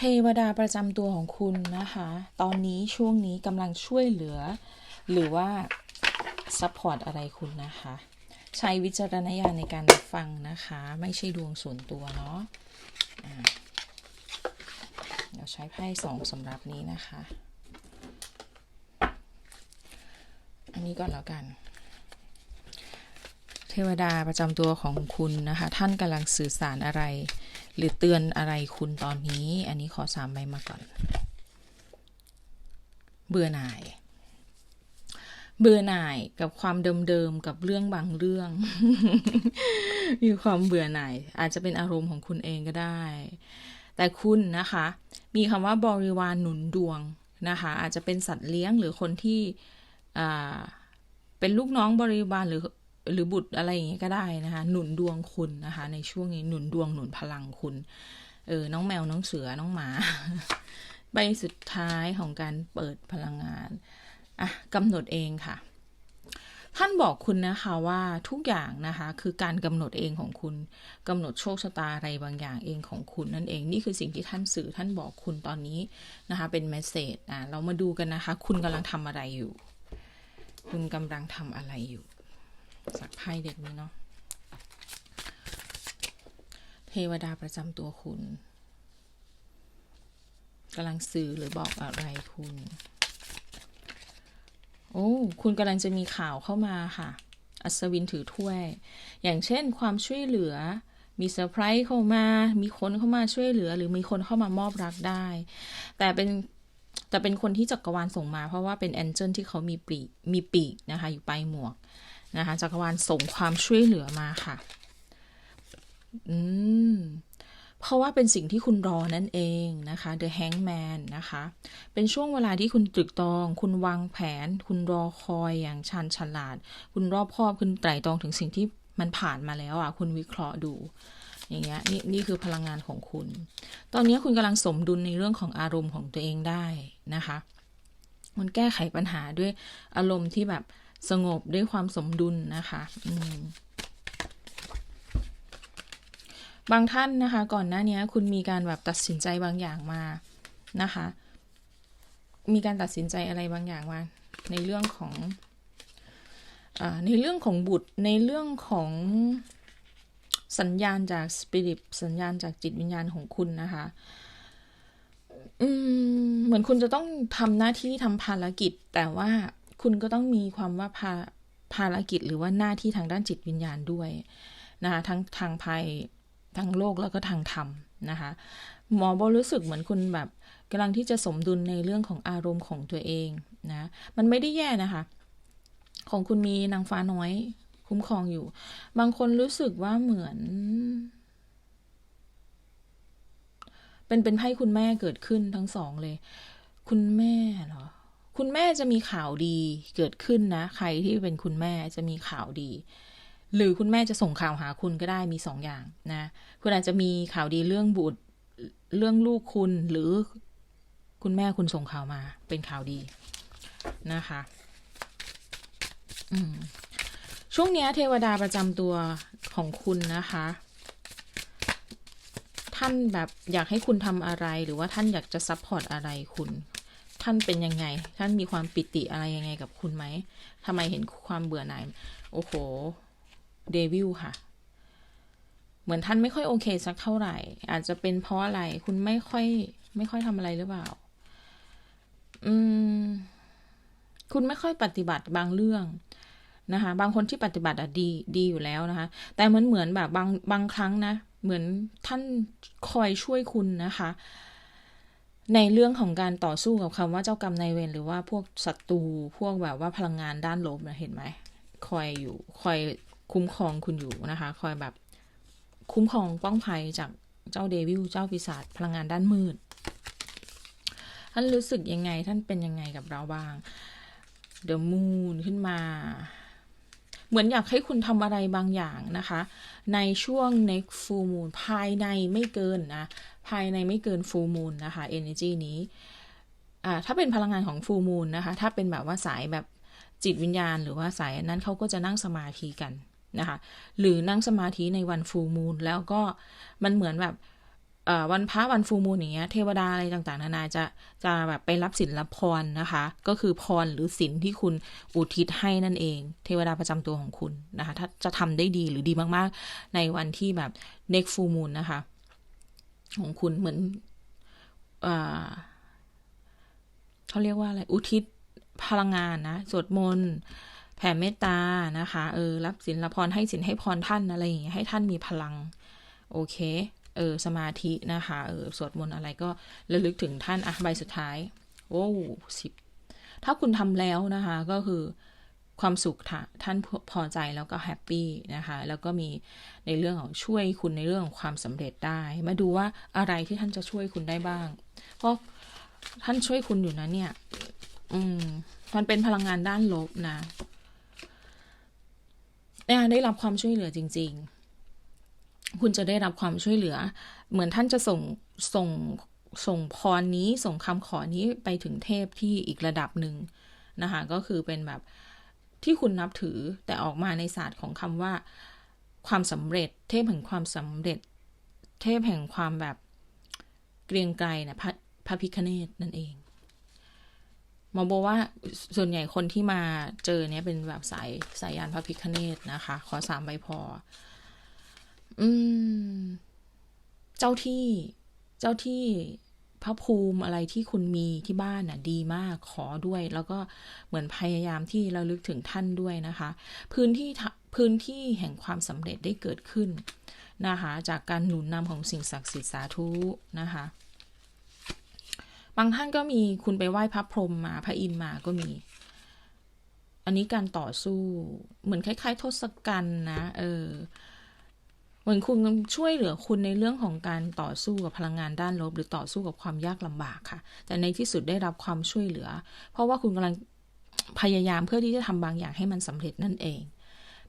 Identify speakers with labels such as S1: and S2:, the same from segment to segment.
S1: เทวดาประจำตัวของคุณนะคะ ตอนนี้ช่วงนี้กำลังช่วยเหลือ หรือว่าซัพพอร์ตอะไรคุณนะคะ ใช้วิจารณญาณในการรับฟังนะคะ ไม่ใช่ดวงส่วนตัวเนาะอ่าเดี๋ยวใช้ไพ่สองสำหรับนี้นะคะ อันนี้ก่อนแล้วกัน เทวดาประจำตัวของคุณนะคะ ท่านกำลังสื่อสารอะไร หรือเตือนอะไรคุณตอนนี้ อันนี้ขอสามใบมาก่อน เบื่อหน่าย เบื่อหน่ายกับความเดิมๆกับเรื่องบางเรื่อง มีความเบื่อหน่าย อาจจะเป็นอารมณ์ของคุณเองก็ได้ แต่คุณนะคะ มีคำว่าบริวารหนุนดวงนะคะ อาจจะเป็นสัตว์เลี้ยงหรือคนที่เป็นลูกน้องบริวารหรือ หรือบุตรอะไรอย่างเงี้ยก็ได้นะคะ หนุนดวงคุณนะคะ ในช่วงนี้หนุนดวงหนุนพลังคุณ เออ น้องแมวน้องเสือน้องหมา ใบสุดท้ายของการเปิดพลังงานอะกำหนดเองค่ะ ท่านบอกคุณนะคะว่าทุกอย่างนะคะ คือการกำหนดเองของคุณกำหนดโชคชะตาอะไรบางอย่างเองของคุณนั่นเองนี่คือสิ่งที่ท่านสื่อท่านบอกคุณตอนนี้นะคะ เป็นเมสเซจอะเรามาดูกันนะคะ คุณกำลังทำอะไรอยู่ คุณกำลังทำอะไรอยู่ สักไพ่เด็กนี้เนาะ เทวดาประจำตัวคุณกำลังสื่อหรือบอกอะไรคุณ โอ้ คุณกำลังจะมีข่าวเข้ามาค่ะ อัศวินถือถ้วย อย่างเช่นความช่วยเหลือ มีเซอร์ไพรส์เข้ามา มีคนเข้ามาช่วยเหลือ หรือมีคนเข้ามามอบรักได้ แต่เป็นแต่เป็นคนที่จักรวาลส่งมา เพราะว่าเป็นแอนเจิลที่เขามีปีกมีปีกนะคะ อยู่ปลายหมวก นะคะจักรวาลส่งความช่วยเหลือมาค่ะ อืมเพราะว่าเป็นสิ่งที่คุณรอนั่นเองนะคะ The Hangman นะคะ เป็นช่วงเวลาที่คุณตรึกตรอง คุณวางแผน คุณรอคอยอย่างชันฉลาด คุณรอบคอบคุณไตร่ตรองถึงสิ่งที่มันผ่านมาแล้วอะ คุณวิเคราะห์ดู อย่างเงี้ยนี่นี่คือพลังงานของคุณ ตอนนี้คุณกำลังสมดุลในเรื่องของอารมณ์ของตัวเองได้นะคะ มันแก้ไขปัญหาด้วยอารมณ์ที่แบบ สงบด้วยความสมดุลนะคะบางท่านนะคะ ก่อนหน้านี้คุณมีการแบบตัดสินใจบางอย่างมานะคะ มีการตัดสินใจอะไรบางอย่างมาในเรื่องของอในเรื่องของบุตรในเรื่องของสัญญาณจากสปิริตสัญญาณจากจิตวิญญาณของคุณนะคะอืมเหมือนคุณจะต้องทำหน้าที่ทำภารกิจ แต่ว่า คุณก็ต้องมีความว่าภาภารกิจหรือว่าหน้าที่ทางด้านจิตวิญญาณด้วยนะคะทั้งทางภัยทางโลกแล้วก็ทางธรรมนะคะหมอบรู้สึกเหมือนคุณแบบกำลังที่จะสมดุลในเรื่องของอารมณ์ของตัวเองนะมันไม่ได้แย่นะคะ ของคุณมีนางฟ้าน้อยคุ้มครองอยู่ บางคนรู้สึกว่าเหมือน เป็นเป็นไพ่คุณแม่เกิดขึ้นทั้งสองเลย คุณแม่เหรอ คุณแม่จะมีข่าวดีเกิดขึ้นนะ ใครที่เป็นคุณแม่จะมีข่าวดี หรือคุณแม่จะส่งข่าวหาคุณก็ได้มีสองอย่างนะ คุณอาจจะมีข่าวดีเรื่องบุตรเรื่องลูกคุณหรือคุณแม่คุณส่งข่าวมาเป็นข่าวดีนะคะช่วงนี้เทวดาประจำตัวของคุณนะคะ ท่านแบบอยากให้คุณทำอะไรหรือว่าท่านอยากจะซัพพอร์ตอะไรคุณ ท่านเป็นยังไง ท่านมีความปิติอะไรยังไงกับคุณไหมทำไมเห็นความเบื่อหน่าย โอ้โห เดวิลค่ะ เหมือนท่านไม่ค่อยโอเคสักเท่าไหร่ อาจจะเป็นเพราะอะไร คุณไม่ค่อย ไม่ค่อยทำอะไรหรือเปล่า อืม คุณไม่ค่อยปฏิบัติบางเรื่องนะคะ บางคนที่ปฏิบัติอะดีดีอยู่แล้วนะคะ แต่มันเหมือนแบบบางบางครั้งนะ เหมือนท่านคอยช่วยคุณนะคะ ในเรื่องของการต่อสู้กับคำว่าเจ้ากรรมนายเวรหรือว่าพวกศัตรูพวกแบบว่าพลังงานด้านลบนะเห็นไหมคอยอยู่คอยคุ้มครองคุณอยู่นะคะ คอยแบบคุ้มครองป้องภัยจากเจ้าเดวิลเจ้าปีศาจพลังงานด้านมืดท่านรู้สึกยังไงท่านเป็นยังไงกับเราบ้างเดอะมูนขึ้นมา เหมือนอยากให้คุณทำอะไรบางอย่างนะคะ ในช่วง next full moon ภายในไม่เกินนะ ภายในไม่เกิน full moon นะคะ energy นี้ถ้าเป็นพลังงานของ full moon นะคะ ถ้าเป็นแบบว่าสายแบบจิตวิญญาณ หรือว่าสายนั้นเขาก็จะนั่งสมาธิกันนะคะ หรือนั่งสมาธิในวัน full moon แล้วก็มันเหมือนแบบวันพระวันฟูมูลอย่างเงี้ยเทวดาอะไรต่างๆ นานาจะจะแบบไปรับศีลรับพรนะคะ ก็คือพรหรือศีลที่คุณอุทิศให้นั่นเอง เทวดาประจำตัวของคุณนะคะ ถ้าจะทำได้ดีหรือดีมากๆ ในวันที่แบบเน็กฟูมูลนะคะ ของคุณเหมือนอเขาเรียกว่าอะไร อุทิศพลังงานนะ สวดมนต์ แผ่เมตตา นะคะ เออ รับศีลรับพรให้ศีลให้พรท่านอะไรอย่างเงี้ย ให้ท่านมีพลัง โอเค เออ สมาธินะคะ เออ สวดมนต์อะไรก็ระลึกถึงท่าน อะ ใบสุดท้าย โอ้สิบ ถ้าคุณทำแล้วนะคะ ก็คือ ความสุขท่านพอใจแล้วก็แฮปปี้นะคะ แล้วก็มีในเรื่องของช่วยคุณในเรื่องของความสำเร็จได้ มาดูว่าอะไรที่ท่านจะช่วยคุณได้บ้าง เพราะท่านช่วยคุณอยู่นะเนี่ย อืม มันเป็นพลังงานด้านลบนะได้รับความช่วยเหลือจริง ๆ คุณจะได้รับความช่วยเหลือ เหมือนท่านจะส่งส่งส่งพรนี้ส่งคำขอนี้ไปถึงเทพที่อีกระดับหนึ่งนะคะ ก็คือเป็นแบบ ที่คุณนับถือแต่ออกมาในศาสตร์ของคำว่า ความสำเร็จ เทพแห่งความสำเร็จ เทพแห่งความแบบเกรียงไกรนะพระพระพิคเนตนั่นเองหมอบอกว่าส่วนใหญ่คนที่มาเจอเนี้ยเป็นแบบสายสายยานพระพิคเนตนะคะ ขอสามใบพอ อืม เจ้าที่เจ้าที่ พระภูมิอะไรที่คุณมีที่บ้านน่ะดีมากขอด้วย แล้วก็เหมือนพยายามที่เราลึกถึงท่านด้วยนะคะ พื้นที่พื้นที่แห่งความสำเร็จได้เกิดขึ้นนะคะจากการหนุนนำของสิ่งศักดิ์สิทธิ์สาธุนะคะบางท่านก็มีคุณไปไหว้พระพรหมมาพระอินมาก็มี อันนี้การต่อสู้เหมือนคล้าย ๆ ทศกัณฐ์นะเออ เหมือนคุณช่วยเหลือคุณในเรื่องของการต่อสู้กับพลังงานด้านลบ หรือต่อสู้กับความยากลำบากค่ะ แต่ในที่สุดได้รับความช่วยเหลือ เพราะว่าคุณกำลังพยายามเพื่อที่จะทำบางอย่างให้มันสำเร็จนั่นเอง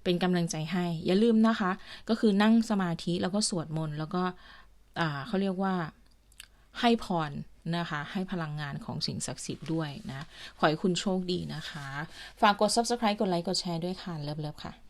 S1: เป็นกำลังใจให้ อย่าลืมนะคะ ก็คือนั่งสมาธิแล้วก็สวดมนต์แล้วก็อ่าเขาเรียกว่าให้พรนะคะให้พลังงานของสิ่งศักดิ์สิทธิ์ด้วยนะ ขอให้คุณโชคดีนะคะ ฝากกด subscribe กดไลค์กดแชร์ด้วยค่ะ เลิฟๆค่ะ